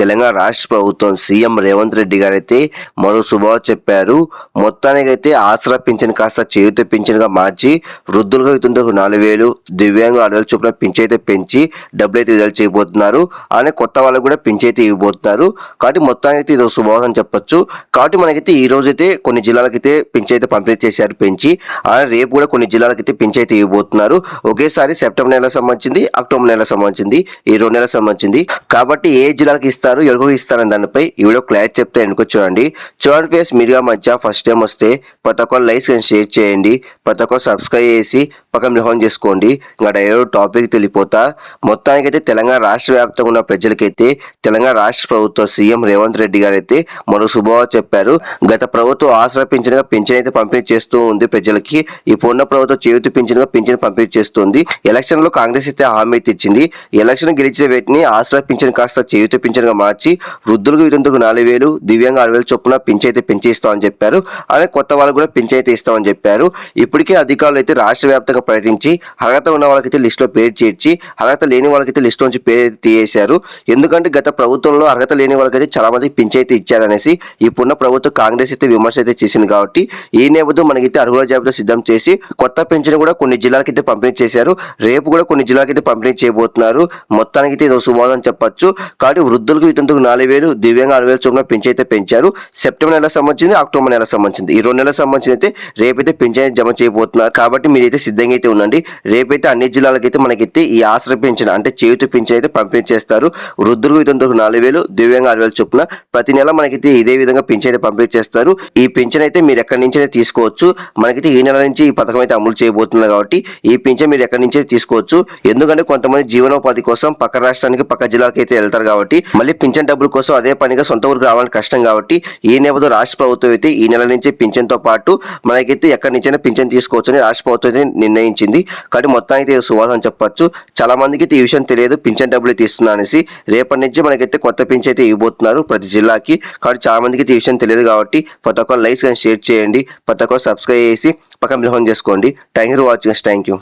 తెలంగాణ రాష్ట్ర ప్రభుత్వం సీఎం రేవంత్ రెడ్డి గారైతే మరో శుభావ చెప్పారు. మొత్తానికైతే ఆసరా పింఛన్ కాస్త చేయుత పింఛన్గా మార్చి వృద్ధులుగా అవుతుందో నాలుగు వేలు దివ్యాంగ ఆరు వేలు చొప్పున పింఛైతే పెంచి డబ్బులు అయితే విడుదల చేయబోతున్నారు. అలానే కొత్త వాళ్ళకు కూడా పింఛైతే ఇవ్వబోతున్నారు. కాబట్టి మొత్తానికి ఇది ఒక శుభావం అని చెప్పొచ్చు. కాబట్టి మనకైతే ఈ రోజు అయితే కొన్ని జిల్లాలకైతే పింఛైతే పంపిణీ చేశారు పెంచి. అలానే రేపు కూడా కొన్ని జిల్లాలకైతే పింఛైతే ఇవ్వబోతున్నారు. ఒకేసారి సెప్టెంబర్ నెల సంబంధించింది అక్టోబర్ నెల సంబంధించింది ఈ రెండు నెల సంబంధించింది. కాబట్టి ఏ జిల్లాలకు ఇస్తారు ఎవరికి ఇస్తారని దానిపై ఈ వీడియో క్లారిటీ చెప్తే ఎందుకు చూడండి. చూడండి ఫేస్ మీడియా మధ్య ఫస్ట్ టైం వస్తే ప్రతి ఒక్కరు లైక్స్ అండ్ షేర్ చేయండి. ప్రతి ఒక్కరు సబ్స్క్రైబ్ చేసి పక్కన మిహోన్ చేసుకోండి. ఇంకా డైరెక్ట్ టాపిక్ తెలిపోతా మొత్తానికైతే తెలంగాణ రాష్ట్ర వ్యాప్తంగా ఉన్న ప్రజలకైతే తెలంగాణ రాష్ట్ర ప్రభుత్వ సీఎం రేవంత్ రెడ్డి గారు అయితే మరో శుభవార్త చెప్పారు. గత ప్రభుత్వం ఆసరా పింఛన్గా పింఛన్ అయితే పంపిణీ చేస్తూ ఉంది ప్రజలకి. ఇప్పుడున్న ప్రభుత్వం చేతి పింఛన్గా పింఛన్ పంపిణీ చేస్తుంది. ఎలక్షన్లో కాంగ్రెస్ అయితే హామీ ఇచ్చింది. ఎలక్షన్ గెలిచిన వేటిని ఆసరా పింఛన్ కాస్త చేయుత పింఛన్ గా మార్చి వృద్ధులకు వితంతుకు నాలుగు వేలు దివ్యాంగ ఆరు వేలు చొప్పున పింఛన్ పెంచేస్తామని ఇస్తామని చెప్పారు. అలాగే కొత్త వాళ్ళకు కూడా పింఛన్ ఇస్తామని చెప్పారు. ఇప్పటికే అధికారులు అయితే రాష్ట్ర వ్యాప్తంగా ప్రకటించి అర్హత ఉన్న వాళ్ళకైతే లిస్టులో పేరు చేర్చి అర్హత లేని వాళ్ళకైతే లిస్ట్ నుంచి పేరు తీయేశారు ఎందుకంటే గత ప్రభుత్వంలో అర్హత లేని వాళ్ళకైతే చాలా మంది పింఛన్ ఇచ్చారనేసి ఇప్పుడున్న ప్రభుత్వం కాంగ్రెస్ అయితే విమర్శ అయితే చేసింది కాబట్టి ఈ నేపథ్యం మనకైతే అర్హుల జాబితా సిద్ధం చేసి కొత్త పెన్షన్ కూడా కొన్ని జిల్లాలకైతే పంపిణీ చేశారు. రేపు కూడా కొన్ని జిల్లాలకైతే పంపిణీ చేయబోతున్నారు. మొత్తానికి అయితే ఇది ఒక చెప్పచ్చు చెప్పొచ్చు. కాబట్టి వృద్ధులకు వితంతుకు నాలుగు వేలు దివ్యాంగ ఆరు వేల చొప్పున పెంచి అయితే పెంచారు. సెప్టెంబర్ నెల సంబంధించింది అక్టోబర్ నెల సంబంధించింది. ఈ రెండు నెలలకు సంబంధించి అయితే రేపైతే పెన్షన్ జమ చేయబోతున్నారు. కాబట్టి మీరైతే సిద్ధంగా అయితే ఉండండి. రేపైతే అన్ని జిల్లాలకైతే మనకైతే ఈ ఆశ్రయ పెన్షన్ అంటే చేయుత పెన్షన్ అయితే పంపిణీ చేస్తారు. వృద్ధులకు వితంతుకు నాలుగు వేలు దివ్యాంగ ఆరు వేలు చొప్పున ప్రతి నెల మనకైతే ఇదే విధంగా పెన్షన్ అయితే పంపిణీ చేస్తారు. ఈ పెన్షన్ అయితే మీరు ఎక్కడి నుంచి తీసుకోవచ్చు? మనకైతే ఈ నెల నుంచి ఈ పథకం అయితే అమలు చేయబోతున్నారు కాబట్టి ఈ పింఛన్ మీరు ఎక్కడి నుంచి తీసుకోవచ్చు? ఎందుకంటే కొంతమంది జీవనోపాధి కోసం పక్క రాష్ట్రానికి పక్క జిల్లాకి అయితే వెళ్తారు కాబట్టి మళ్ళీ పింఛన్ డబ్బుల కోసం అదే పనిగా సొంత ఊరికి రావడానికి కష్టం కాబట్టి ఈ నేపథ్యంలో రాష్ట్ర ప్రభుత్వం అయితే ఈ నెల నుంచి పింఛన్తో పాటు మనకైతే ఎక్కడి నుంచైనా పింఛన్ తీసుకోవచ్చని రాష్ట్ర ప్రభుత్వం అయితే నిర్ణయించింది. కాబట్టి మొత్తానికి అయితే సువాసన చెప్పొచ్చు. చాలా మందికి అయితే ఈ విషయం తెలియదు పింఛన్ డబ్బులు అయితే అనేసి. రేపటి నుంచి మనకైతే కొత్త పింఛన్ అయితే ఇవ్వబోతున్నారు ప్రతి జిల్లాకి. కాబట్టి చాలా మందికి అయితే ఈ విషయం తెలియదు కాబట్టి ప్రతి ఒక్కరు లైక్స్ కానీ షేర్ చేయండి. ప్రతి ఒక్కరు సబ్స్క్రైబ్ చేసి పక్కన మిలహం చేసుకోండి. Thank you for watching thank you.